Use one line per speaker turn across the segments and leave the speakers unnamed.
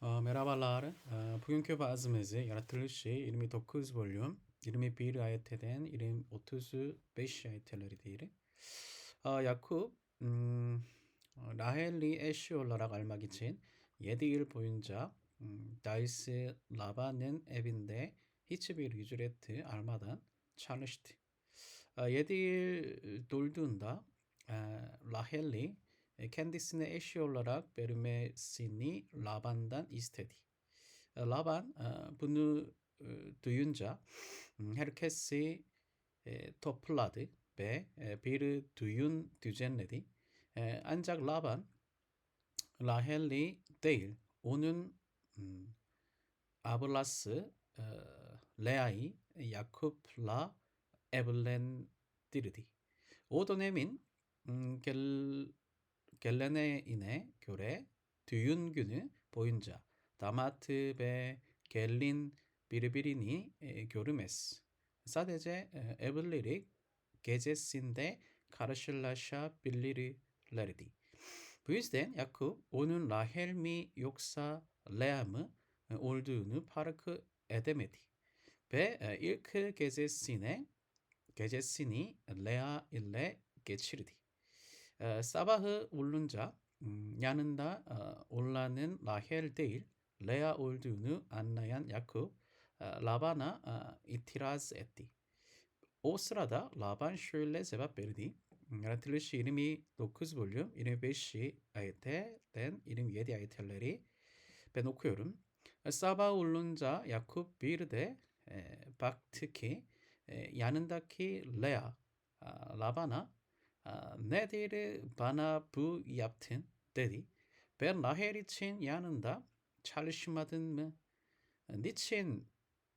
Merhabalar. Bugünkü bazımızı yaratılışı 29 bölüm 21 ayeteden 35 ayetleri değil. Yakup 음, 라헬이 애쉬 올라락 알mak için 7일 boyunca 음, Dayısı Laba'nın evinde hiçbir ücreti almadan çalıştı. 7일 돌duğunda Rahel'i e, kendisine eşi olarak vermesini Laban'dan istedi. E, Laban e, bunu e, duyunca 음, herkesi e, topladı ve e, bir düğün düzenledi. E, ancak Laban Rahel'i değil, onun 음, ablası e, Lea'yı Yakup'la evlendirdi. O dönemin 음, 겔레네인의 교례 듀윤균의 보인자 다마트베 겔린 비르비리니 교르메스 사데제 에블리릭 게제신데 카르실라샤 빌리르 레르디. 브이스덴 야쿠 오는 라헬미 욕사 레아무 올드우누 파르크 에데메디. 베 일크 게제신의 게제신이 레아 일레 게치르디. Rahel mi yoksa Lea mı e, olduğunu fark edemedi. Ve e, ilk gecesine gecesini Lea ile geçirdi. E, sabahı olunca 음, yanında e, olanın Rahel değil Lea olduğunu anlayan Yakup e, Laban'a e, itiraz etti. O sırada Laban şöyle cevap verdi. Yaratılış 29 bölüm 25 ayetten 27 ayetleri ben okuyorum. Sabah olunca Yakup bir de e, baktı ki e, yanındaki Lea a, Laban'a a, için yanında çalışmadın mı? Niçin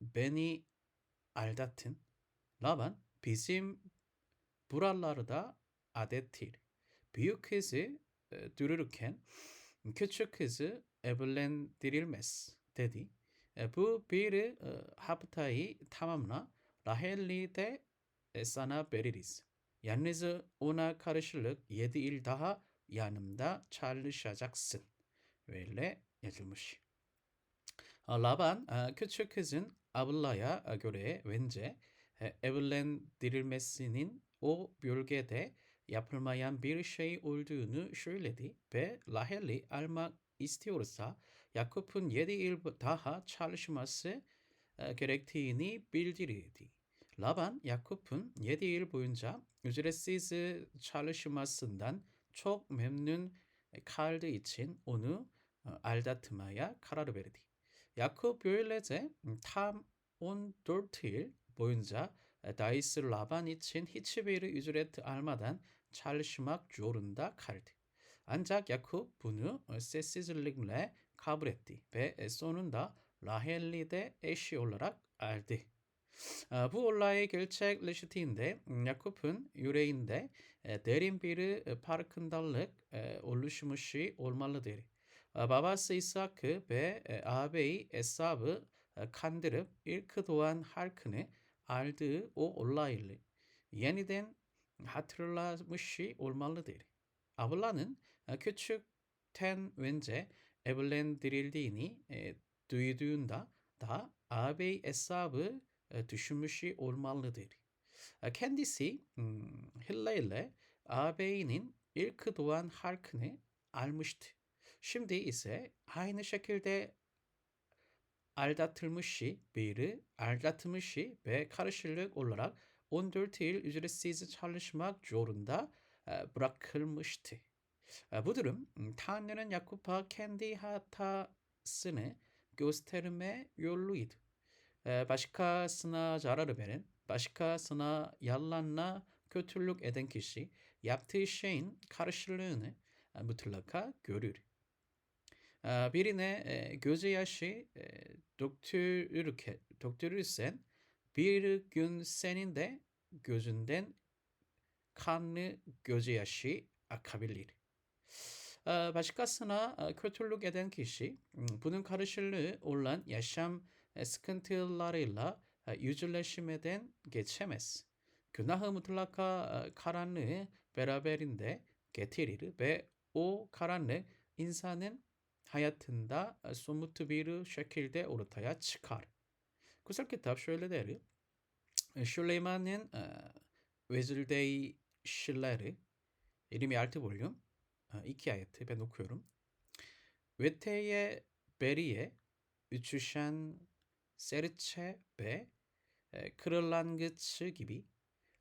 beni aldattın? Laban bizim buralarda adettir. Büyük kızı e, dururken küçük kızı evlendirilmez dedi. E, bu bir e, haftayı tamamla Rahel'i de e, sana veririz. Yalnız ona karşılık yedi il daha yanımda çalışacaksın. Böyle yazılmış. Laban e, küçük kızın ablaya göre bence e, evlendirilmesinin o bölgede yapılmayan bir şey olduğunu söyledi ve Lahel'i almak istiyorsa Yakup'un yedi yıl daha çalışması e, gerektiğini bildirdi. Laban Yakup'un yedi yıl boyunca ücretsiz çalışmasından çok memnun kaldığı için onu e, aldatmaya karar verdi. Yakup böylece tam 14 yıl boyunca 다이스 라반 için hiçbir ücret almadan çalışmak zorunda kaldı. Ancak Yakup bunu sessizlikle kabul etti ve sonunda Rahel'i de eşi olarak aldı. Bu olay gerçekleştiğinde Yakup'un yüreğinde derin bir farkındalık oluşmuş olmalıdır. Babası İshak ve ağabeyi Esav'ı kandırıp ilk doğan halkını aldığı o olaylı yeniden hatırlamış olmalıdır. Ablanın küçükten önce evlendirildiğini duyduğunda da ağabey Esav'ı e, düşünmüş olmalıdır. E, kendisi hmm, Hilla ile ağabeyinin ilk doğan halkını almıştı. Şimdi ise aynı şekilde aldatılmış biri aldatılmış ve karşılık olarak 14 yıl ücretsiz çalışmak zorunda e, bırakılmıştı. E, bu durum Tanrı'nın Yakup'a kendi hatasını gösterme yoluydu. E, başkasına zarar veren, başkasına yalanla kötülük eden kişi yaptığı şeyin karşılığını mutlaka görür. Birine gözyaşı döktürür, döktürürsen bir gün senin de gözünden kanlı gözyaşı akabilir. Başkasına kötülük eden kişi bunun karşılığı olan yaşam e, sıkıntılarıyla e, yüzleşmeden geçemez. Günahı mutlaka e, karanlığı beraberinde getirir ve o karanlık insanın hayatında somut bir şekilde ortaya çıkar. Kutsal kitap şöyle der. Süleyman'ın Vezir'deyşilleri 26 bölüm 2 ayeti ben okuyorum. Veteye beriye uçuşan serçe ve e, kırlangıç gibi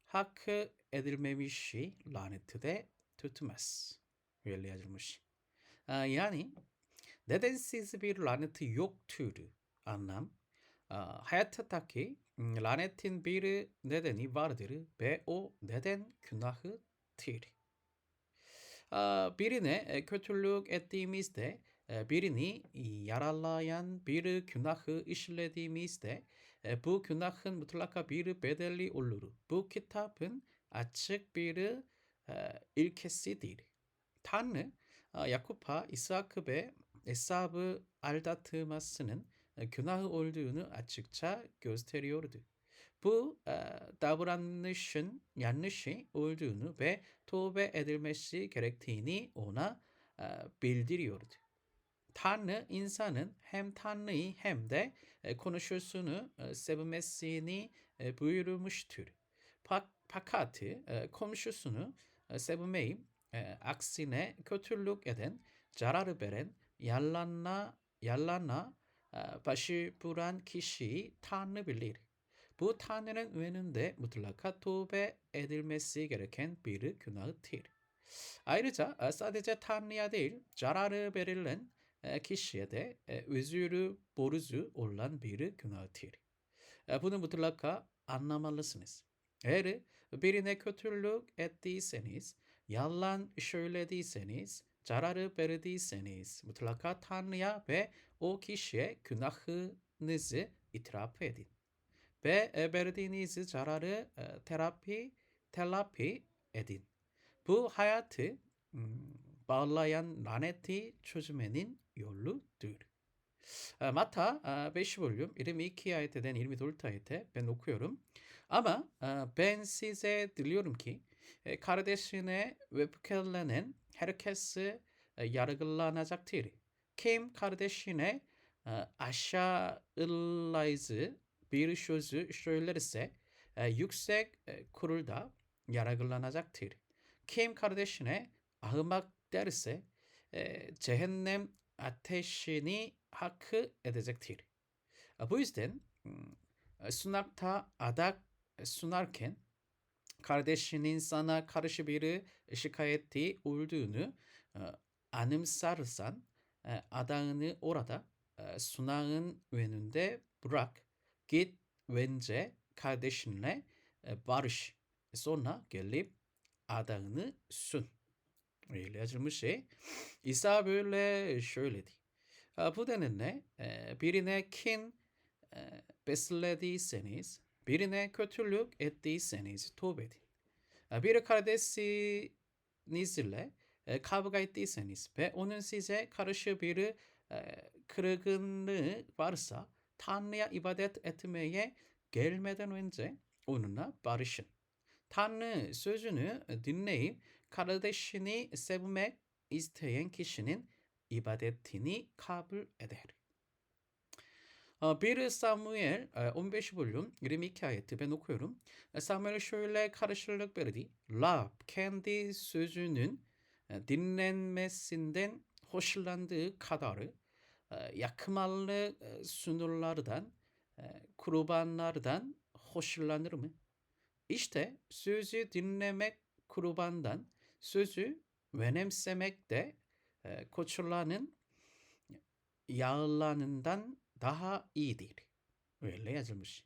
hak edilmemişi laneti de tutmaz. Öyle yazılmış. Aa, yani nedensiz bir laneti yoktur anlam. Aa, hayattaki lanetin bir nedeni vardır ve o neden günahıdır. Aa, birine e, kötülük ettiğimizde e, birini yaralayan bir günahı işlediğimizde e, bu günahın mutlaka bir bedeli olur. Bu kitabın açık bir e, ilkesidir. Tanrı Yakup'a İshak ve Esav'ı aldatmasının günah olduğunu açıkça gösteriyordu. Bu davranışın yanlışı olduğunu ve tövbe edilmesi gerektiğini ona bildiriyordu. Tanrı insanın hem Tanrı'yı hem de konuşusunu sevmesini buyurmuştur. Fakat komşusunu sevmeyi aksine kötülük eden, zarar veren, yalanla, yalana başvuran kişiyi Tanrı bilir. Bu Tanrı'nın önünde mutlaka tövbe edilmesi gereken bir günahdır. Ayrıca sadece Tanrı'ya değil, zararı verilen kişiye de özürü boruzu olan bir günahdır. Bunu mutlaka anlamalısınız. Eğer birine kötülük ettiyseniz, yalan söylediyseniz, zararı verdiyseniz mutlaka Tanrı'ya ve o kişiye günahınızı itiraf edin. Ve verdiğiniz zararı terapi, telapi edin. Bu hayatı bağlayan laneti çözmenin yoludur. Matta 5 bölüm 22 ayetten 24 ayete ben okuyorum. Ama ben size diliyorum ki kardeşine öfkelenen herkes yargılanacaktır. Kim kardeşine aşağılayıcı bir sözü söylerse yüksek kurulda yargılanacaktır. Kim kardeşine ahmak derse e, cehennem ateşini hak edecektir. Bu yüzden sunakta adak sunarken kardeşinin sana karşı bir şikayeti olduğunu anımsarsan adağını orada sunağın önünde bırak. Git önce kardeşinle barış. Sonra gelip adağını sun. Öyle yazılmış şey. İsa böyle söyledi. Bu nedenle birine kin beslediyseniz, birine kötülük ettiyseniz tövbe edin. Bir kardeşinizle kavga ettiyseniz ve onun size karşı bir kırgınlığı varsa Tanrı'ya ibadet etmeye gelmeden önce onunla barışın. Tanrı sözünü dinleyip kardeşini sevmek isteyen kişinin ibadetini kabul eder. 1 Samuel 15 bölüm 22 ayeti ben okuyorum. Samuel şöyle karşılık verdi. Rab kendi sözünün dinlenmesinden hoşlandığı kadarı yakmalı sunulardan, kurbanlardan hoşlanır mı? İşte sözü dinlemek kurbandan, sözü önemsemek de e, koçulanın yağlanından daha iyidir. Öyle yazılmış.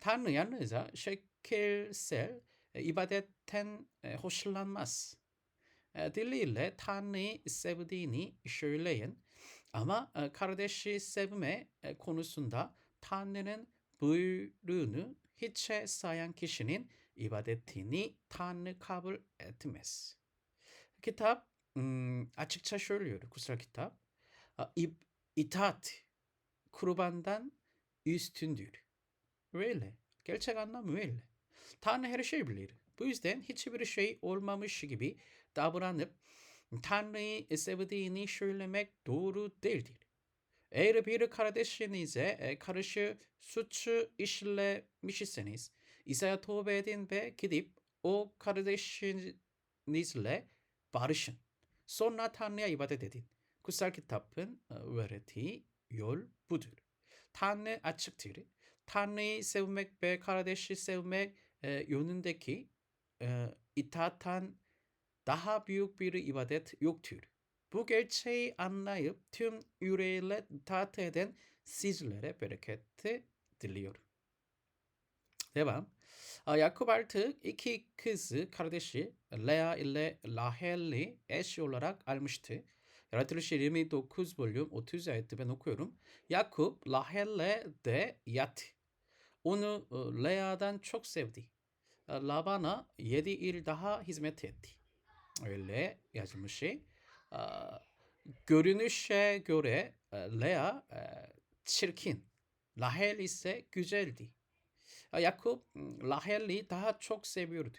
Tanrı yalnızca şekilsel e, ibadetten e, hoşlanmaz. E, diliyle Tanrı'yı sevdiğini söyleyen ama e, kardeşi sevme e, konusunda Tanrı'nın buyruğunu hiçe sayan kişinin ibadetini Tanrı kabul etmez. Kitap açıkça söylüyor kutsal kitap. İtaat kurbandan üstündür. Öyle. Gerçek anlamı öyle. Tanrı her şeyi bilir. Bu yüzden hiçbir şey olmamış gibi davranıp Tanrı'yı sevdiğini söylemek doğru değildir. Eğer bir kardeşinize e, karşı suçu işlemişseniz İsa'ya tövbe edin ve gidip o kardeşinizle barışın. Sonra Tanrı'ya ibadet edin. Kutsal kitabın e, öğrettiği yol budur. Tanrı açıktır. Tanrı'yı sevmek ve kardeşi sevmek e, yönündeki e, itaatan daha büyük bir ibadet yoktur. Bu gerçeği anlayıp tüm yüreğiyle itaat eden sizlere bereketi diliyorum. Devam. Yakup artık iki kızı kardeşi Lea ile Lahel'i eş olarak almıştı. Yaratılış 29 bölüm 30 ayette ben okuyorum. Yakup Lahel'le de yattı. Onu e, Lea'dan çok sevdi. E, Laban'a 7 yıl daha hizmet etti. Öyle yazmış şey. E, görünüşe göre Lea çirkin. Lahel ise güzeldi. Yakup Rahel'i daha çok seviyordu.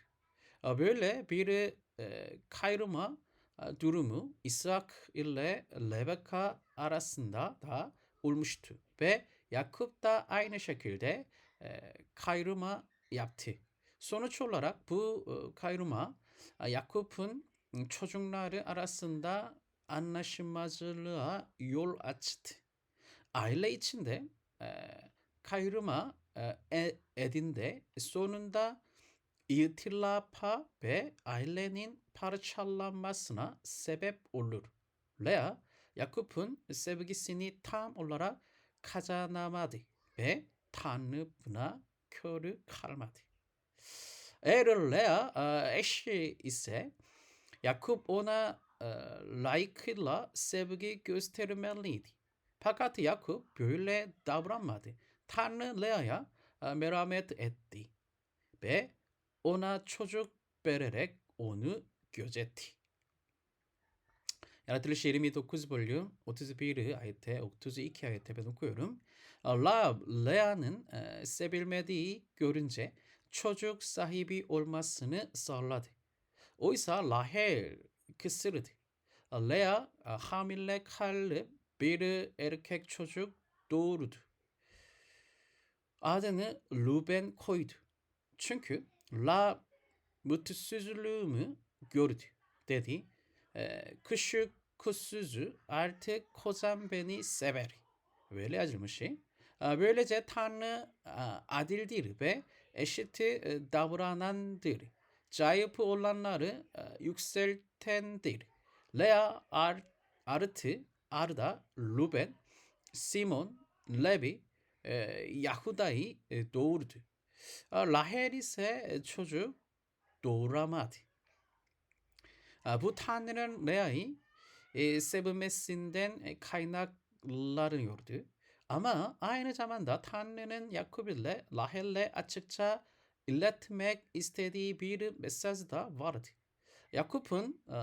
E, Böyle bir e, kayrıma e, durumu İshak ile Rebeka arasında da olmuştu. Ve Yakup da aynı şekilde e, kayrıma yaptı. Sonuç olarak bu kayrıma Yakup'un çocukları arasında anlaşmazlığa yol açtı. Aile içinde e, kayrıma e, edinde sonunda ihtilafa ve ailenin parçalanmasına sebep olur. Lea, Yakup'un sevgisini tam olarak kazanamadı ve Tanrı buna körü kalmadı. Eğer Lea e, eşi ise Yakup ona e, layıkıyla sevgi göstermeliydi. Fakat Yakup böyle davranmadı. Tanrı Lea'ya e, merhamet etti ve ona çocuk vererek onu gözetti. Yaratılış 29 bölüm 31 ayette 32 ayette ben okuyorum. La, Lea'nın e, sevilmediği görünce çocuk sahibi olmasını sağladı. Oysa Rahel kısırdı. Lea hamile kalıp bir erkek çocuk doğurdu. Adını Ruben koydu. Çünkü La mutsuzluğumu gördü dedi. E, küçük kusuzu artık kocam beni sever. Böyle yazılmış şey. E, böylece Tanrı e, adildir ve eşit e, davranandır. Zayıf olanları e, yükseltendir. Lea Ar, artı Arda, Ruben, Simon, Levi, Yahuda'yı e, doğurdu. Rahel ise çocuk doğuramadı. Bu Tanrı'nın Lea'yı e, sevmesinden kaynaklanıyordu. Ama aynı zamanda Tanrı'nın Yakup ile Rahel'le açıkça iletmek istediği bir mesaj da vardı. Yakup'un e,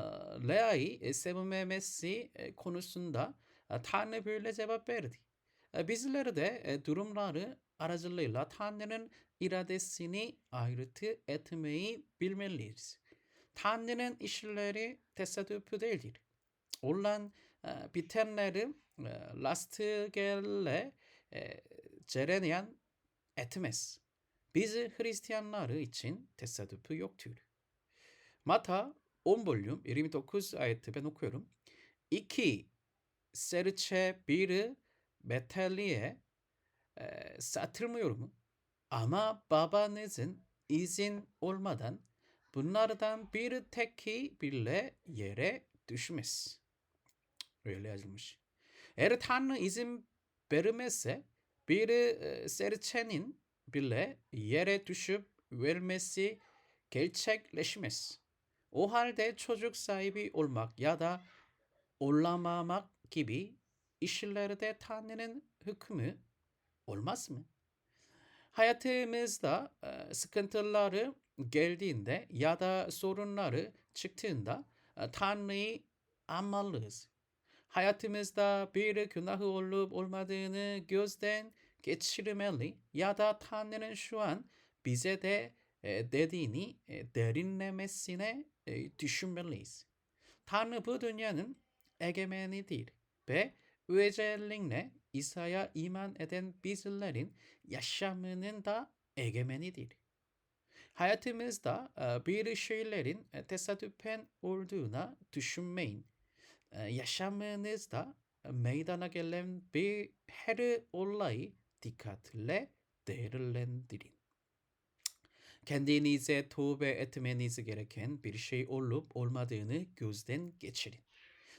Lea'yı sevmemesi konusunda e, Tanrı böyle cevap verdi. E, bizler de durumları aracılığıyla Tanrı'nın iradesini ayrıtı etmeyi bilmeliyiz. Tanrı'nın işleri tesadüf değildir. Olan bitenleri e, lastikle e, cereyan etmez. Biz Hristiyanları için tesadüf yoktur. Mata 10 bölüm 29 ayeti ben okuyorum. İki serçe bir metaliye e, satılmıyor mu? Ama babanızın izin olmadan bunlardan bir teki bile yere düşmez. Öyle yazılmış. Eğer Tanrı izin vermezse bir e, serçenin bile yere düşüp vermesi gerçekleşmez. O halde çocuk sahibi olmak ya da olamamak gibi işlerde Tanrı'nın hükmü olmaz mı? Hayatımızda e, sıkıntıları geldiğinde ya da sorunları çıktığında e, Tanrı'yı anmalıyız. Hayatımızda bir günahı olup olmadığını gözden geçirmeli ya da Tanrı'nın şu an bize de e, dediğini derinlemesine düşünmeliyiz. Tanrı bu dünyanın egemenidir ve özellikle İsa'ya iman eden bizlerin yaşamının da egemenidir. Hayatımızda e, bir şeylerin e, tesadüfen olduğuna düşünmeyin. E, Yaşamınızda meydana gelen bir her olayı dikkatle değerlendirin. Kendinize tövbe etmeniz gereken bir şey olup olmadığını gözden geçirin.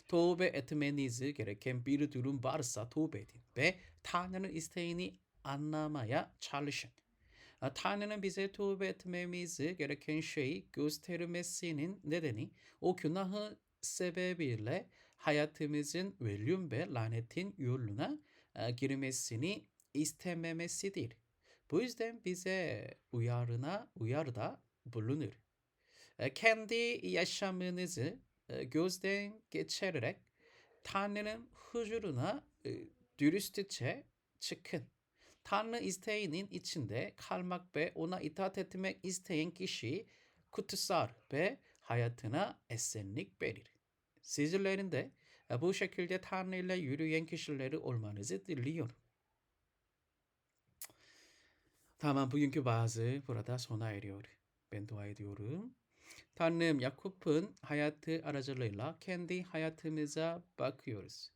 Tövbe etmeniz gereken bir durum varsa tövbe edin ve Tanrı'nın isteğini anlamaya çalışın. Ah, Tanrı'nın bize tövbe etmemiz gereken şeyi göstermesinin nedeni o günahı sebebiyle hayatımızın ölüm ve lanetin yoluna e, girmesini istememesidir. Bu yüzden bize uyarına uyarda bulunur. E, Kendi yaşamınızı e, gözden geçirerek Tanrı'nın huzuruna e, dürüstçe çıkın. Tanrı isteğinin içinde kalmak ve ona itaat etmek isteyen kişi kutsal ve hayatına esenlik verir. Sizlerin de e, bu şekilde Tanrı ile yürüyen kişileri olmanızı diliyorum. Tamam bugünkü bazı burada sona eriyor. Ben dua ediyorum. Tanrım Yakup'un hayatı aracılığıyla kendi hayatımıza bakıyoruz.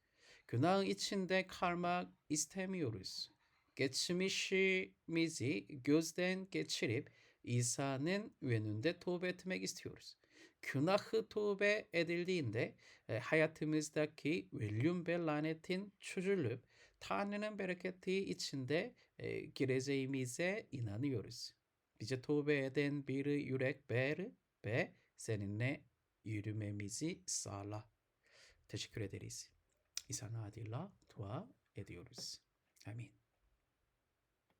Günah içinde kalmak istemiyoruz. Geçmişimizi gözden geçirip İsa'nın önünde tövbe etmek istiyoruz. Günahı tövbe edildiğinde e, hayatımızdaki ölüm ve lanetin çözülüp Tanrı'nın bereketi içinde e, gireceğimize inanıyoruz. Bize tövbe eden bir yürek ver ve seninle yürümemizi sağla. Teşekkür ederiz. İsa'nın adıyla dua ediyoruz. Amin.